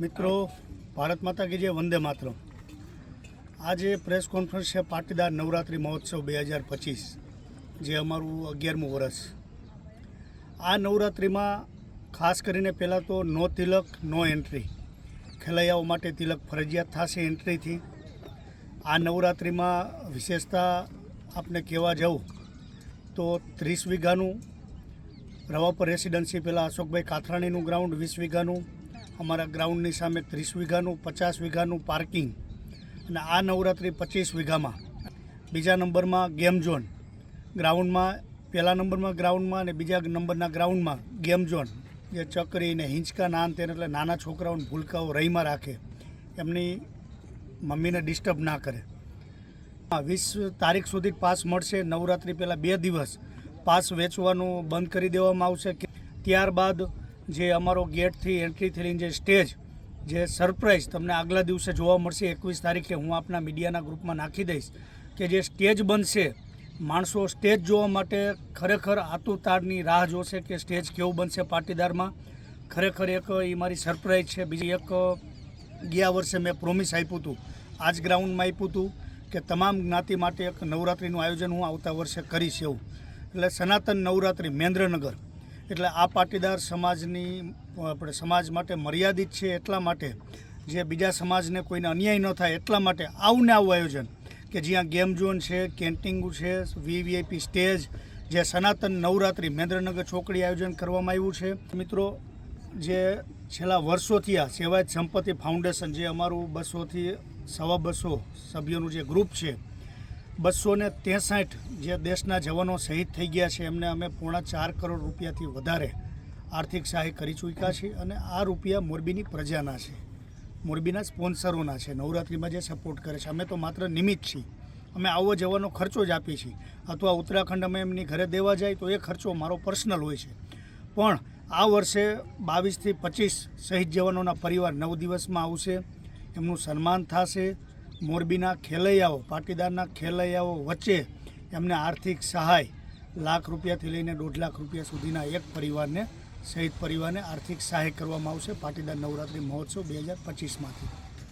મિત્રો, ભારત માતા કી જે વંદે માતરમ. આજે પ્રેસ કોન્ફરન્સ છે પાટીદાર નવરાત્રિ મહોત્સવ બે હજાર પચીસ, જે અમારું અગિયારમું વર્ષ. આ નવરાત્રિમાં ખાસ કરીને પહેલાં તો નો તિલક, નો એન્ટ્રી. ખેલૈયાઓ માટે તિલક ફરજિયાત થશે એન્ટ્રીથી. આ નવરાત્રિમાં વિશેષતા આપને કહેવા જાઉં તો ત્રીસ વીઘાનું, રવાપર રેસિડન્સી પહેલાં અશોકભાઈ કાથરાણીનું ગ્રાઉન્ડ, વીસ વીઘાનું અમારા ગ્રાઉન્ડની સામે ત્રીસ વીઘાનું, પચાસ વીઘાનું પાર્કિંગ અને આ નવરાત્રિ પચીસ વીઘામાં. બીજા નંબરમાં ગેમ ઝોન. ગ્રાઉન્ડમાં, પહેલા નંબરમાં ગ્રાઉન્ડમાં અને બીજા નંબરના ગ્રાઉન્ડમાં ગેમ ઝોન. જે ચકરી ને હિંચકા નાન તેને એટલે નાના છોકરાઓને ભૂલકાઓ રહીમાં રાખે. એમની મમ્મીને ડિસ્ટર્બ ના કરે. વીસ તારીખ સુધી પાસ મળશે. નવરાત્રિ પહેલાં બે દિવસ પાસ વેચવાનું બંધ કરી દેવામાં આવશે ત્યારબાદ જે અમારો ગેટથી એન્ટ્રી થઈને જે સ્ટેજ જે સરપ્રાઈઝ તમને આગલા દિવસે જોવા મળશે, એકવીસ તારીખે હું આપના મીડિયાના ગ્રુપમાં નાખી દઈશ કે જે સ્ટેજ બનશે, માણસો સ્ટેજ જોવા માટે ખરેખર આતુરતાની રાહ જોશે કે સ્ટેજ કેવું બનશે પાટીદારમાં. ખરેખર એક એ મારી સરપ્રાઈઝ છે. બીજી એક, ગયા વર્ષે મેં પ્રોમિસ આપ્યું હતું આ જ ગ્રાઉન્ડમાં આપ્યું હતું કે તમામ જ્ઞાતિ માટે એક નવરાત્રિનું આયોજન હું આવતા વર્ષે કરીશ એવું. એટલે સનાતન નવરાત્રિ મેન્દ્રનગર એટલે આ પાટીદાર સમાજની, આપણે સમાજ માટે મર્યાદિત છે એટલા માટે, જે બીજા સમાજને કોઈને અન્યાય ન થાય એટલા માટે આવું ને આવું આયોજન, કે જ્યાં ગેમ ઝોન છે કેન્ટિંગ છે વીવીઆઈપી સ્ટેજ, જે સનાતન નવરાત્રિ, મહેન્દ્રનગર ચોકડી આયોજન કરવામાં આવ્યું છે. મિત્રો, જે છેલ્લા વર્ષોથી આ સેવાયત સંપત્તિ ફાઉન્ડેશન જે અમારું બસોથી સવા બસો સભ્યોનું જે ગ્રુપ છે બસો ને ત્રેસઠ જે દેશના જવાનો શહીદ થઈ ગયા છે, એમને અમે પોણા ચાર કરોડ રૂપિયાથી વધારે આર્થિક સહાય કરી ચૂક્યા છીએ અને આ રૂપિયા મોરબીની પ્રજાના છે. મોરબીના સ્પોન્સરોના છે. નવરાત્રિમાં જે સપોર્ટ કરે છે. અમે તો માત્ર નિમિત્ત છીએ. અમે આવો જવાનો ખર્ચો જ આપીએ છીએ. અથવા ઉત્તરાખંડ અમે એમની ઘરે દેવા જાય તો એ ખર્ચો મારો પર્સનલ હોય છે. પણ આ વર્ષે બાવીસથી પચીસ શહીદ જવાનોના પરિવાર નવ દિવસમાં આવશે. એમનું સન્માન થશે. મોરબીના ખેલૈયાઓ, પાટીદારના ખેલૈયાઓ વચ્ચે એમને આર્થિક સહાય, લાખ રૂપિયાથી લઈને દોઢ લાખ રૂપિયા સુધીના એક પરિવારને, શહીદ પરિવારને આર્થિક સહાય કરવામાં આવશે પાટીદાર નવરાત્રિ મહોત્સવ બે હજાર પચીસમાંથી.